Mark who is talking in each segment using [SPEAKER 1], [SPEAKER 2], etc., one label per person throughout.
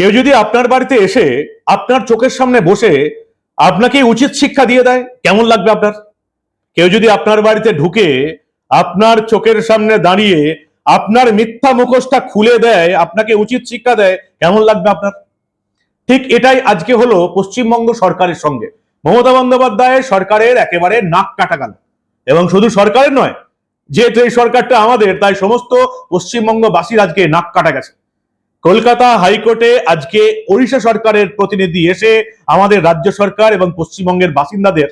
[SPEAKER 1] কেউ যদি আপনার বাড়িতে এসে আপনার চোখের সামনে বসে আপনাকে উচিত শিক্ষা দিয়ে দেয়, কেমন লাগবে আপনার? কেউ যদি আপনার বাড়িতে ঢুকে আপনার চোখের সামনে দাঁড়িয়ে আপনার মিথ্যা মুখোশটা খুলে দেয়, আপনাকে উচিত শিক্ষা দেয়, কেমন লাগবে আপনার? ঠিক এটাই আজকে হলো পশ্চিমবঙ্গ সরকারের সঙ্গে। মমতা বন্দ্যোপাধ্যায়ের সরকারের একেবারে নাক কাটা গেল। এবং শুধু সরকারের নয়, যেহেতু এই সরকারটা আমাদের, তাই সমস্ত পশ্চিমবঙ্গবাসীর আজকে নাক কাটা গেছে। কলকাতা হাইকোর্টে আজকে ওড়িশা সরকারের প্রতিনিধি এসে আমাদের রাজ্য সরকার এবং পশ্চিমবঙ্গের বাসিন্দাদের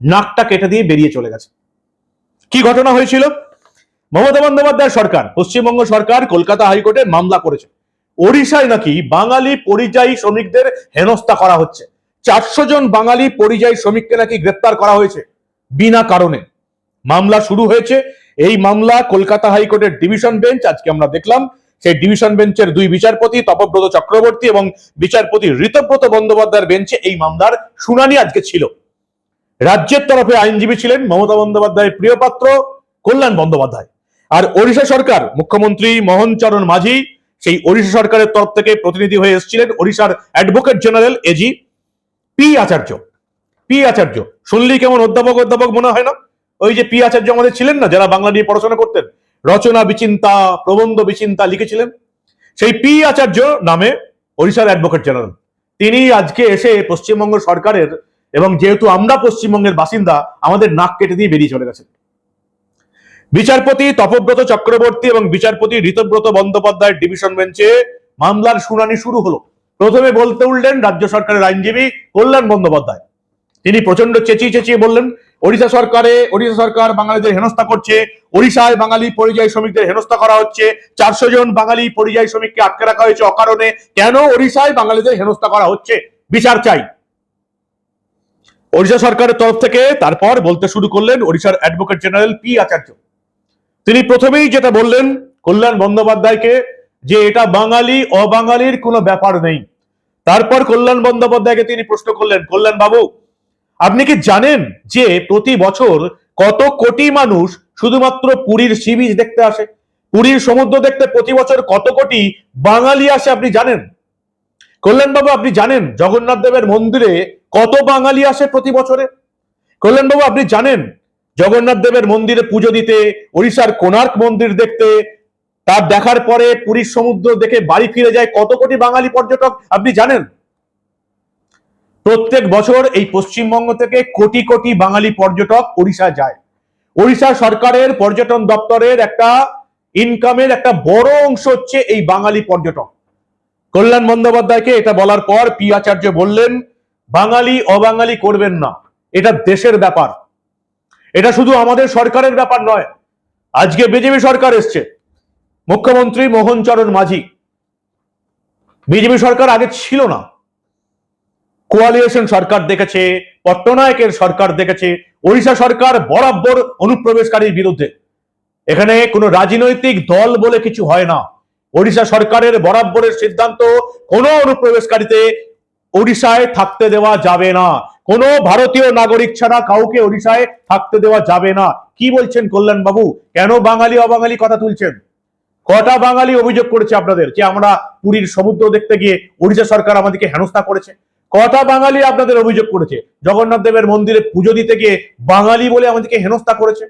[SPEAKER 1] নাকটা কেটে দিয়ে বেরিয়ে চলে গেছে। কি ঘটনা হয়েছিল? মমতা বন্দ্যোপাধ্যায় সরকার, পশ্চিমবঙ্গ সরকার কলকাতা হাইকোর্টে মামলা করেছে। ওড়িশায় নাকি বাঙালি পরিযায়ী শ্রমিকদের হেনস্থা করা হচ্ছে। চারশো জন বাঙালি পরিযায়ী শ্রমিককে নাকি গ্রেপ্তার করা হয়েছে বিনা কারণে। মামলা শুরু হয়েছে। এই মামলা কলকাতা হাইকোর্টের ডিভিশন বেঞ্চ, আজকে আমরা দেখলাম সেই ডিভিশন বেঞ্চের দুই বিচারপতি তপব্রত চক্রবর্তী এবং বিচারপতি ঋতব্রত বন্দ্যোপাধ্যায়ের বেঞ্চে এই মামলার শুনানি আজকে ছিল। রাজ্যের তরফে আইনজীবী ছিলেন মমতা বন্দ্যোপাধ্যায়ের প্রিয় পাত্র কল্যাণ বন্দ্যোপাধ্যায়। আর ওড়িশা সরকার, মুখ্যমন্ত্রী মোহন চরণ মাঝি, সেই ওড়িশা সরকারের তরফ থেকে প্রতিনিধি হয়ে এসেছিলেন ওড়িশার advocate general AG P Acharya. P Acharya, শুনলি কেমন অধ্যাপক অধ্যাপক মনে হয় না? ওই যে পি আচার্য আমাদের ছিলেন না, যারা বাংলা নিয়ে পড়াশোনা করতেন? রচনা বিচিন্তা, প্রবন্ধ বিচিন্তা লিখেছিলেন। সেই পি আচার্য নামে ওড়িশার অ্যাডভোকেট জেনারেল তিনি আজকে এসে পশ্চিমবঙ্গ সরকারের এবং যেহেতু আমরা পশ্চিমবঙ্গের বাসিন্দা, আমাদের নাক কেটে দিয়ে বেরিয়ে চলে গেছেন। বিচারপতি তপব্রত চক্রবর্তী এবং বিচারপতি ঋতব্রত বন্দ্যোপাধ্যায়ের ডিভিশন বেঞ্চে মামলার শুনানি শুরু হলো। প্রথমে বলতে উঠলেন, রাজ্য সরকারের আইনজীবী কল্যাণ বন্দ্যোপাধ্যায়। তিনি প্রচণ্ড চেঁচিয়ে চেঁচিয়ে বললেন, ওড়িশা সরকারে, ওড়িশা সরকার বাঙালিদের হেনস্থা করছে। ওড়িশায় বাঙালি পরিযায়ী শ্রমিকদের হেনস্থা করা হচ্ছে। চারশো জন বাঙালি পরিযায়ী শ্রমিককে আটকে রাখা হয়েছে অকারণে। কেন ওড়িশায় বাঙালিদের হেনস্থা করা হচ্ছে? বিচার চাই। ওড়িশা সরকারের তরফ থেকে তারপর বলতে শুরু করলেন ওড়িশার অ্যাডভোকেট জেনারেল পি আচার্য। তিনি প্রথমেই যেটা বললেন, কল্যাণ বন্দ্যোপাধ্যায়কে যে এটা বাঙালি, অবাঙালির কোনো ব্যাপার নেই। তারপর কল্যাণ বন্দ্যোপাধ্যায়কে তিনি প্রশ্ন করলেন কল্যাণ বাবু আপনি কি জানেন যে প্রতি বছর কত কোটি মানুষ শুধুমাত্র পুরীর সি বিচ দেখতে আসে? পুরীর সমুদ্র দেখতে প্রতি বছর কত কোটি বাঙালি আসে আপনি জানেন? কল্যাণবাবু, আপনি জানেন জগন্নাথ দেবের মন্দিরে কত বাঙালি আসে প্রতি বছরে? কল্যাণবাবু, আপনি জানেন জগন্নাথ দেবের মন্দিরে পুজো দিতে, ওড়িশার কোণার্ক মন্দির দেখতে, তার দেখার পরে পুরীর সমুদ্র দেখে বাড়ি ফিরে যায় কত কোটি বাঙালি পর্যটক, আপনি জানেন? প্রত্যেক বছর এই পশ্চিমবঙ্গ থেকে কোটি কোটি বাঙালি পর্যটক ওড়িশা যায়। ওড়িশা সরকারের পর্যটন দপ্তরের একটা ইনকামের একটা বড় অংশ হচ্ছে এই বাঙালি পর্যটক। কল্যাণ বন্দ্যোপাধ্যায়কে এটা বলার পর পি আচার্য বললেন, বাঙালি অবাঙালি করবেন না। এটা দেশের ব্যাপার। এটা শুধু আমাদের সরকারের ব্যাপার নয়। আজকে বিজেপি সরকার এসছে। মুখ্যমন্ত্রী মোহন চরণ মাঝি। বিজেপি সরকার আগে ছিল না। কোয়ালিয়েশন সরকার দেখেছে, পট্টনায়কের সরকার দেখেছে, ওড়িশা সরকার বরাবর অনুপ্রবেশকারীর বিরুদ্ধে। এখানে কোনো রাজনৈতিক দল বলে কিছু হয় না। ওড়িশা সরকারের বরাবরের সিদ্ধান্ত, কোনো অনুপ্রবেশকারীতে ওড়িশায় থাকতে দেওয়া যাবে না। কোনো ভারতীয় নাগরিক ছাড়া কাউকে ওড়িশায় থাকতে দেওয়া যাবে না। কি বলছেন কল্যাণ বাবু কেন বাঙালি, অবাঙালি কথা তুলছেন? কটা বাঙালি অভিযোগ করেছে আপনাদের যে আমরা পুরীর সমুদ্র দেখতে গিয়ে ওড়িশা সরকার আমাদেরকে হেনস্থা করেছে? কটা বাঙালি আপনাদের অভিযোগ করেছে? জগন্নাথ দেবের মন্দিরে পুজো দিতে গিয়ে বাঙালি বলে আমাদেরকে হেনস্থা করেছে?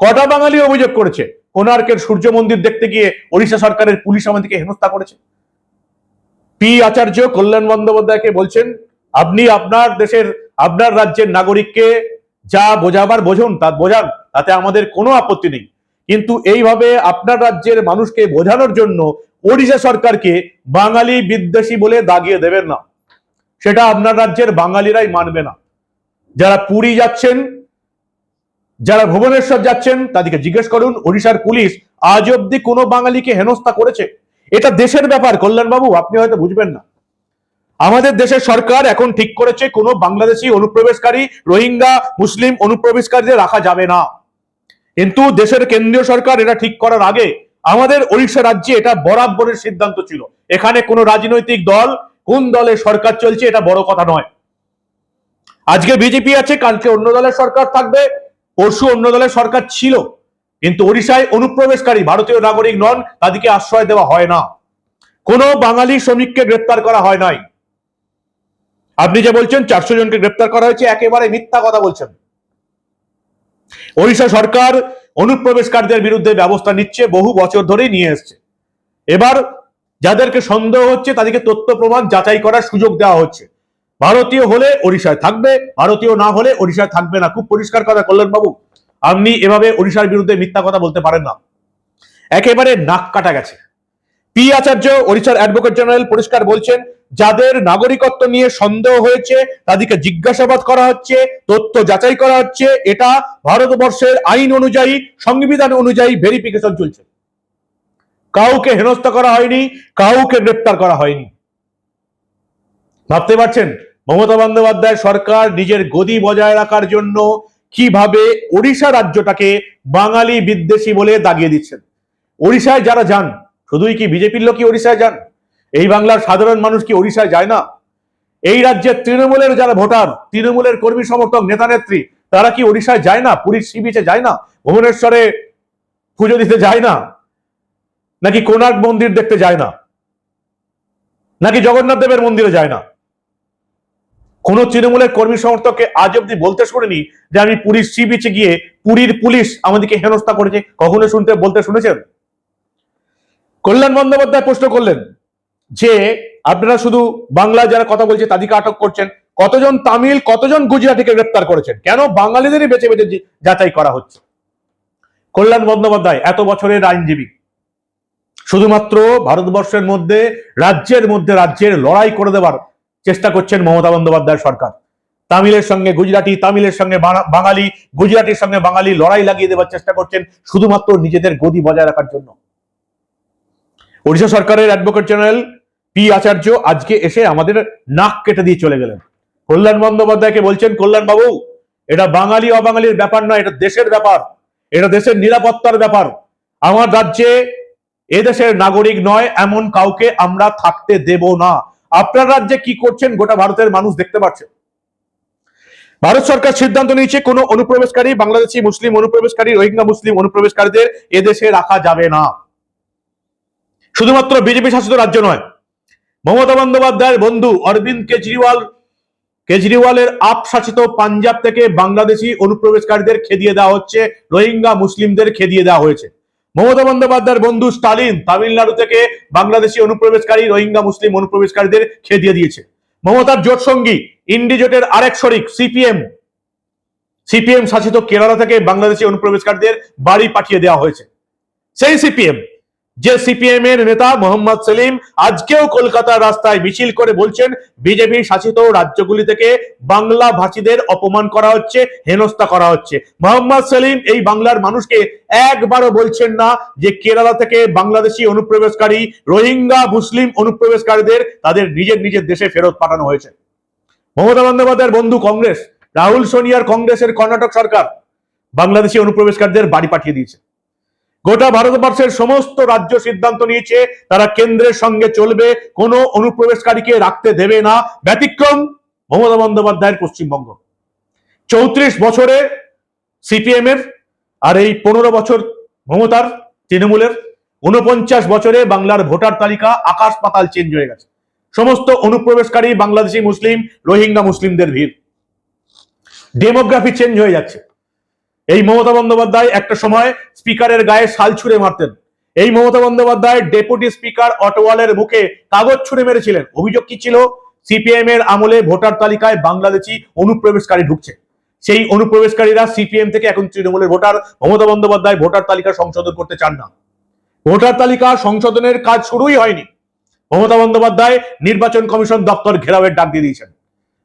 [SPEAKER 1] কটা বাঙালি অভিযোগ করেছে? কোনার্কের সূর্য মন্দির দেখতে গিয়ে ওড়িশা সরকারের পুলিশ আমাদেরকে হেনস্থা করেছে? পি আচার্য কল্যাণ বন্দ্যোপাধ্যায়কে বলছেন, আপনি আপনার দেশের, আপনার রাজ্যের নাগরিককে যা বোঝাবার বোঝুন, তা বোঝান, তাতে আমাদের কোনো আপত্তি নেই। কিন্তু এইভাবে আপনার রাজ্যের মানুষকে বোঝানোর জন্য ওড়িশা সরকারকে বাঙালি বিদ্বেষী বলে দাগিয়ে দেবেন না। সেটা আপনার রাজ্যের বাঙালিরাই মানবে না। যারা পুরী যাচ্ছেন, যারা ভুবনেশ্বর যাচ্ছেন, তাদেরকে জিজ্ঞেস করুন, ওড়িশার পুলিশ আজ অব্দি কোনো বাঙালিকে হেনস্থা করেছে? এটা দেশের ব্যাপার, কল্যাণবাবু, আপনি হয়তো বুঝবেন না। আমাদের দেশের সরকার এখন ঠিক করেছে, কোনো বাংলাদেশি অনুপ্রবেশকারী, রোহিঙ্গা, মুসলিম অনুপ্রবেশকারীদের রাখা যাবে না। কিন্তু দেশের কেন্দ্রীয় সরকার এটা ঠিক করার আগে আমাদের ওড়িশা রাজ্যে এটা বরাবরের সিদ্ধান্ত ছিল। এখানে কোনো রাজনৈতিক দল কোন দলের সরকার চলছে এটা বড় কথা নয়। আজকে বিজেপি আছে, কালকে অন্য দলের সরকার থাকবে, পরশু অন্য দলের সরকার ছিল। কিন্তু ওড়িশায় অনুপ্রবেশকারী ভারতীয় নাগরিক নন, তাদেরকে আশ্রয় দেওয়া হয় না। কোনো বাঙালি শ্রমিককে গ্রেপ্তার করা হয় নাই। আপনি যে বলছেন, চারশো জনকে গ্রেপ্তার করা হয়েছে, একেবারে মিথ্যা কথা বলছেন। ওড়িশা সরকার অনুপ্রবেশকারীদের বিরুদ্ধে ব্যবস্থা নিচ্ছে, বহু বছর ধরেই নিয়ে এসছে। এবার যাদেরকে সন্দেহ হচ্ছে, তাদেরকে তথ্য প্রমাণ যাচাই করার সুযোগ দেওয়া হচ্ছে। ভারতীয় হলে ওড়িশায় থাকবে, ভারতীয় না হলে ওড়িশায় থাকবে না। খুব পরিষ্কার কথা কল্যাণ বাবু আপনি এভাবে ওড়িশার বিরুদ্ধে মিথ্যা কথা বলতে পারেন না। একেবারে নাক কাটা গেছে। পি আচার্য, ওড়িশার অ্যাডভোকেট জেনারেল পরিষ্কার বলছেন, যাদের নাগরিকত্ব নিয়ে সন্দেহ হয়েছে, তাদেরকে জিজ্ঞাসাবাদ করা হচ্ছে, তথ্য যাচাই করা হচ্ছে, এটা ভারতবর্ষের আইন অনুযায়ী, সংবিধান অনুযায়ী ভেরিফিকেশন চলছে। কাউকে হেনস্থা করা হয়নি, কাউকে গ্রেপ্তার করা হয়নি। ভাবতে পারছেন? মমতা বন্দ্যোপাধ্যায় সরকার নিজের গদি বজায় রাখার জন্য কীভাবে ওড়িশা রাজ্যটাকে বাঙালি বিদ্বেষী বলে দাগিয়ে দিচ্ছেন? ওড়িশায় যারা যান, শুধুই কি বিজেপির লোকই ওড়িশায় যান? এই বাংলার সাধারণ মানুষ কি ওড়িশায় যায় না? এই রাজ্যের তৃণমূলের যারা ভোটার, তৃণমূলের কর্মী সমর্থক নেতা নেত্রী তারা কি ওড়িশায় যায় না? পুরীর সি বিচে যায় না? ভুবনেশ্বরে পুজো দিতে যায় না? নাকি কোনার্ক মন্দির দেখতে যায় না? নাকি জগন্নাথ দেবের মন্দিরে যায় না? কোন তৃণমূলের কর্মী সমর্থককে আজ অব্দি বলতে শুনিনি যে আমি পুরীর সি বিচে গিয়ে পুরীর পুলিশ আমাদেরকে হেনস্থা করেছে। কখনো শুনতে, বলতে শুনেছেন? কল্যাণ বন্দ্যোপাধ্যায় প্রশ্ন করলেন যে, আপনারা শুধু বাংলা যারা কথা বলছে তাদেরকে আটক করছেন, কতজন তামিল, কতজন গুজরাটিকে গ্রেপ্তার করেছেন? কেন বাঙালিদেরই বেছে বেছে যাচাই করা হচ্ছে? কল্যাণ বন্দ্যোপাধ্যায়, এত বছরের আইনজীবী। শুধুমাত্র ভারতবর্ষের মধ্যে, রাজ্যের মধ্যে রাজ্যের লড়াই করে দেবার চেষ্টা করছেন মমতা বন্দ্যোপাধ্যায় সরকার। তামিলের সঙ্গে গুজরাটি, তামিলের সঙ্গে বাঙালি, গুজরাটির সঙ্গে বাঙালি লড়াই লাগিয়ে দেওয়ার চেষ্টা করছেন শুধুমাত্র নিজেদের গদি বজায় রাখার জন্য। ওড়িশা সরকারের অ্যাডভোকেট জেনারেল পি আচার্য আজকে এসে আমাদের নাক কেটে দিয়ে চলে গেলেন। কল্যাণ বন্দ্যোপাধ্যায়কে বলছেন কল্যাণ বাবু এটা বাঙালি, অবাঙালির ব্যাপার নয়, এটা দেশের ব্যাপার। এটা দেশের নিরাপত্তার ব্যাপার। আমার রাজ্যে এদেশের নাগরিক নয়, এমন কাউকে আমরা থাকতে দেব না। আপনার রাজ্যে কি করছেন? গোটা ভারতের মানুষ দেখতে পাচ্ছে ভারত সরকার সিদ্ধান্ত নিয়েছে, কোনো অনুপ্রবেশকারী, বাংলাদেশি, মুসলিম অনুপ্রবেশকারী, রোহিঙ্গা, মুসলিম অনুপ্রবেশকারীদের এদেশে রাখা যাবে না। শুধুমাত্র বিজেপি শাসিত রাজ্য নয়, মমতা বন্দ্যোপাধ্যায়ের বন্ধু অরবিন্দ কেজরিওয়াল, কেজরিওয়ালের আপ শাসিত পাঞ্জাব থেকে বাংলাদেশি অনুপ্রবেশকারীদের খেদিয়ে দেওয়া হচ্ছে, রোহিঙ্গা, মুসলিমদের খেদিয়ে দেওয়া হয়েছে। মমতা বন্দ্যোপাধ্যায়ের বন্ধু স্টালিন তামিলনাড়ু থেকে বাংলাদেশি অনুপ্রবেশকারী, রোহিঙ্গা, মুসলিম অনুপ্রবেশকারীদের খেদিয়ে দিয়েছে। মমতার জোট সঙ্গী ইন্ডিজোটের আরেক শরিক, সিপিএম। সিপিএম শাসিত কেরালা থেকে বাংলাদেশি অনুপ্রবেশকারীদের বাড়ি পাঠিয়ে দেওয়া হয়েছে। সেই সিপিএম যে সিপিএম এর নেতা মোহাম্মদ সেলিম আজকেও কলকাতার রাস্তায় মিছিল করে বলছেন, বিজেপি শাসিত রাজ্যগুলি থেকে বাংলা ভাষীদের অপমান করা হচ্ছে, হেনস্থা করা হচ্ছে। মোহাম্মদ সেলিম এই বাংলার মানুষকে একবারও বলছেন না যে কেরালা থেকে বাংলাদেশি অনুপ্রবেশকারী, রোহিঙ্গা, মুসলিম অনুপ্রবেশকারীদের তাদের নিজের নিজের দেশে ফেরত পাঠানো হয়েছে। মমতা বন্দ্যোপাধ্যায়ের বন্ধু কংগ্রেস, রাহুল সোনিয়ার কংগ্রেসের কর্ণাটক সরকার বাংলাদেশি অনুপ্রবেশকারীদের বাড়ি পাঠিয়ে দিয়েছে। গোটা ভারতবর্ষের সমস্ত রাজ্য সিদ্ধান্ত নিয়েছে, তারা কেন্দ্রের সঙ্গে চলবে, কোনো অনুপ্রবেশকারীকে রাখতে দেবে না। ব্যতিক্রম মমতা বন্দ্যোপাধ্যায়ের পশ্চিমবঙ্গ। চৌত্রিশ বছরে সিপিএম এর আর এই পনেরো বছর মমতার, তৃণমূলের উনপঞ্চাশ বছরে বাংলার ভোটার তালিকা আকাশ পাতাল চেঞ্জ হয়ে গেছে। সমস্ত অনুপ্রবেশকারী বাংলাদেশি মুসলিম, রোহিঙ্গা মুসলিমদের ভিড়। ডেমোগ্রাফি চেঞ্জ হয়ে যাচ্ছে। এই মমতা বন্দ্যোপাধ্যায় একটা সময় স্পিকারের গায়ে শাল ছুঁড়ে মারতেন। এই মমতা বন্দ্যোপাধ্যায় ডেপুটি স্পিকার অটোয়ালের মুখে কাগজ ছুঁড়ে মেরেছিলেন। অভিযোগ কি ছিল? সিপিএম এর আমলে ভোটার তালিকায় বাংলাদেশি অনুপ্রবেশকারী ঢুকছে। সেই অনুপ্রবেশকারীরা সিপিএম থেকে এখন তৃণমূলের ভোটার। মমতা বন্দ্যোপাধ্যায় ভোটার তালিকা সংশোধন করতে চান না। ভোটার তালিকা সংশোধনের কাজ শুরুই হয়নি। মমতা বন্দ্যোপাধ্যায় নির্বাচন কমিশন দপ্তর ঘেরাওয়ের ডাক দিয়ে দিয়েছেন।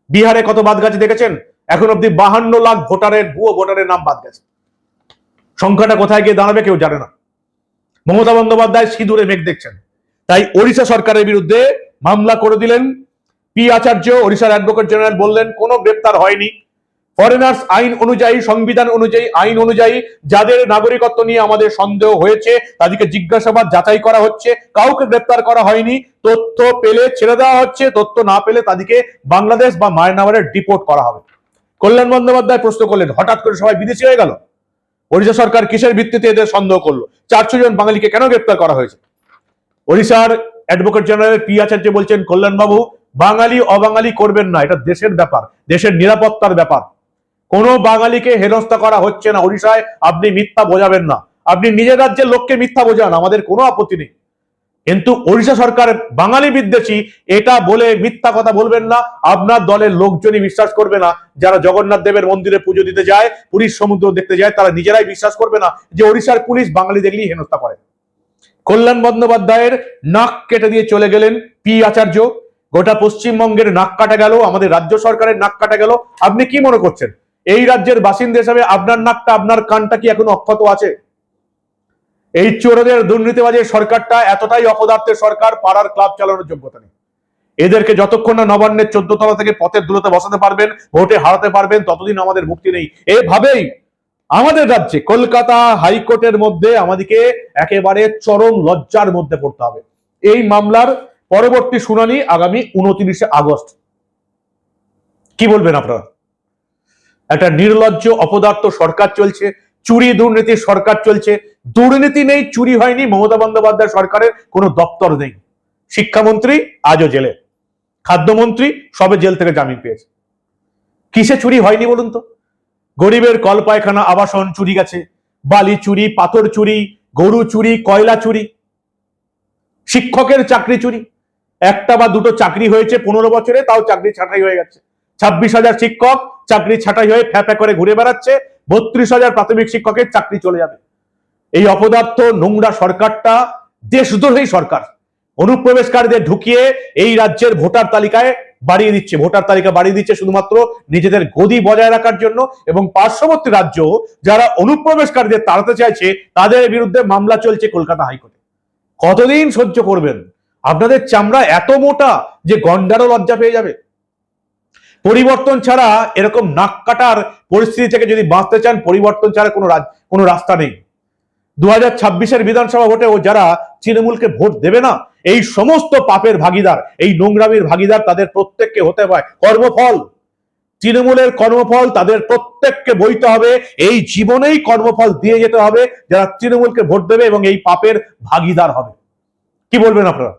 [SPEAKER 1] বিহারে কত বাদ গেছে দেখেছেন? এখন অব্দি বাহান্ন লাখ ভোটারের, ভুয়ো ভোটারের নাম বাদ গেছে। সংখ্যাটা কোথায় গিয়ে দাঁড়াবে কেউ জানে না। মমতা বন্দ্যোপাধ্যায় সিঁদুরে মেঘ দেখছেন। তাই ওড়িশা সরকারের বিরুদ্ধে মামলা করে দিলেন। পি আচার্য, ওড়িশার অ্যাডভোকেট জেনারেল বললেন, কোনো গ্রেপ্তার হয়নি। ফরেনার্স আইন অনুযায়ী, সংবিধান অনুযায়ী, আইন অনুযায়ী যাদের নাগরিকত্ব নিয়ে আমাদের সন্দেহ হয়েছে, তাদেরকে জিজ্ঞাসাবাদ যাচাই করা হচ্ছে। কাউকে গ্রেপ্তার করা হয়নি। তথ্য পেলে ছেড়ে দেওয়া হচ্ছে। তথ্য না পেলে তাদেরকে বাংলাদেশ বা মায়ানমারে ডিপোর্ট করা হবে। কল্যাণ বন্দ্যোপাধ্যায় প্রশ্ন করলেন, হঠাৎ করে সবাই বিদেশি হয়ে গেল? ওড়িশা সরকার কিসের ভিত্তিতে এদের সন্দেহ করল? চারশো জন বাঙালিকে কেন গ্রেপ্তার করা হয়েছে? ওড়িশার অ্যাডভোকেট জেনারেল পি আচার্য বলছেন, কল্যাণবাবু, বাঙালি, অবাঙালি করবেন না, এটা দেশের ব্যাপার, দেশের নিরাপত্তার ব্যাপার। কোনো বাঙালিকে হেনস্থা করা হচ্ছে না ওড়িশায়, আপনি মিথ্যা বোঝাবেন না। আপনি নিজের রাজ্যের লোককে মিথ্যা বোঝান, আমাদের কোনো আপত্তি নেই। কিন্তু ওড়িশা সরকার বাঙালি বিদ্বেষী এটা বলে মিথ্যা কথা বলবেন না। আপনার দলের লোকজনই বিশ্বাস করবে না। যারা জগন্নাথ দেবের মন্দিরে পুজো দিতে যায়, পুরীর সমুদ্র দেখতে যায়, তারা নিজেরাই বিশ্বাস করবে না যে ওড়িশার পুলিশ বাঙালি দেখলেই হেনস্থা করে। কল্যাণ বন্দ্যোপাধ্যায়ের নাক কেটে দিয়ে চলে গেলেন পি আচার্য। গোটা পশ্চিমবঙ্গের নাক কাটা গেল, আমাদের রাজ্য সরকারের নাক কাটা গেল। আপনি কি মনে করছেন? এই রাজ্যের বাসিন্দা হিসাবে আপনার নাকটা, আপনার কানটা কি এখন অক্ষত আছে? এই চোরদের দুর্নীতিবাজের সরকারটা এতটাই অপদার্থের সরকার, পাড়ার ক্লাব চালানোর যোগ্যতা নেই। এদেরকে যতক্ষণ না নবান্নের চোদ্দ তলা থেকে পথের দূরতে বসাতে পারবেন, ভোটে হারাতে পারবেন, ততদিন আমাদের মুক্তি নেই। এভাবেই আমাদের রাজ্যে, কলকাতা হাইকোর্টের মধ্যে আমাদেরকে একেবারে চরম লজ্জার মধ্যে পড়তে হবে। এই মামলার পরবর্তী শুনানি আগামী উনত্রিশে আগস্ট। কি বলবেন আপনারা? একটা নির্লজ্জ, অপদার্থ সরকার চলছে, চুরি দুর্নীতির সরকার চলছে দুর্নীতি নেই, চুরি হয়নি, মমতা বন্দ্যোপাধ্যায় সরকারের কোনো দপ্তর নেই। শিক্ষামন্ত্রী আজও জেলে। খাদ্যমন্ত্রী সবে জেল থেকে জামিন পেয়েছে। কিসে চুরি হয়নি বলুন তো? গরিবের কল পায়খানা আবাসন চুরি গেছে। বালি চুরি, পাথর চুরি, গরু চুরি, কয়লা চুরি। শিক্ষকের চাকরি চুরি। একটা বা দুটো চাকরি হয়েছে পনেরো বছরে, তাও চাকরি ছাঁটাই হয়ে গেছে। ছাব্বিশ হাজার শিক্ষক চাকরি ছাঁটাই হয়ে ফ্যাপা করে ঘুরে বেড়াচ্ছে। বত্রিশ হাজার প্রাথমিক শিক্ষকের চাকরি চলে যাবে। এই অপদার্থ নোংরা সরকারটা দেশদ্রোহী সরকার। অনুপ্রবেশকারীদের ঢুকিয়ে এই রাজ্যের ভোটার তালিকায় বাড়িয়ে দিচ্ছে। ভোটার তালিকা বাড়িয়ে দিচ্ছে শুধুমাত্র নিজেদের গদি বজায় রাখার জন্য এবং পার্শ্ববর্তী রাজ্য যারা অনুপ্রবেশকারীদের তাড়াতে চাইছে, তাদের বিরুদ্ধে মামলা চলছে কলকাতা হাইকোর্টে। কতদিন সহ্য করবেন? আপনাদের চামড়া এত মোটা যে গন্ডারও লজ্জা পেয়ে যাবে। পরিবর্তন ছাড়া এরকম নাক কাটার পরিস্থিতি থেকে যদি বাঁচতে চান, পরিবর্তন ছাড়া কোনো কোনো রাস্তা নেই। দু হাজার ছাব্বিশের বিধানসভা ভোটে ও যারা তৃণমূলকে ভোট দেবে না, এই সমস্ত পাপের ভাগিদার, এই নোংরামির ভাগিদার তাদের প্রত্যেককে হতে হয়। কর্মফল, তৃণমূলের কর্মফল তাদের প্রত্যেককে বইতে হবে। এই জীবনেই কর্মফল দিয়ে যেতে হবে, যারা তৃণমূলকে ভোট দেবে এবং এই পাপের ভাগিদার হবে। কি বলবেন আপনারা?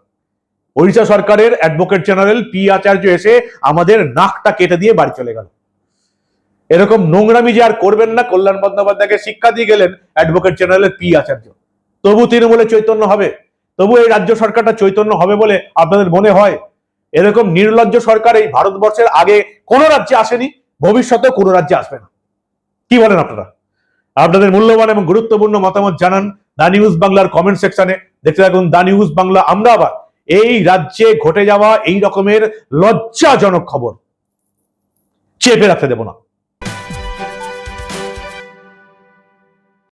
[SPEAKER 1] ওড়িশা সরকারের অ্যাডভোকেট জেনারেল পি আচার্য এসে আমাদের নাকটা কেটে দিয়ে বাড়ি চলে গেল। এরকম নোংরামি যে আর করবেন না, কল্যাণ বন্দ্যোপাধ্যায়কে শিক্ষা দিয়ে গেলেন অ্যাডভোকেট জেনারেল পি আচার্য। তবু তৃণমূলে চৈতন্য হবে। তবু এই রাজ্য সরকারটা চৈতন্য হবে বলে আপনাদের মনে হয়? এরকম নির্লজ্জ সরকার এই ভারতবর্ষের আগে কোনো রাজ্যে আসেনি ভবিষ্যতে কোনো রাজ্যে আসবে না। কি বলেন আপনারা? আপনাদের মূল্যবান এবং গুরুত্বপূর্ণ মতামত জানান দা নিউজ বাংলার কমেন্ট সেকশনে। দেখতে থাকুন দা নিউজ বাংলা, আমরা আবার এই রাজ্যে ঘটে যাওয়া এই রকমের লজ্জাজনক খবর চেপে রাখতে দেব না।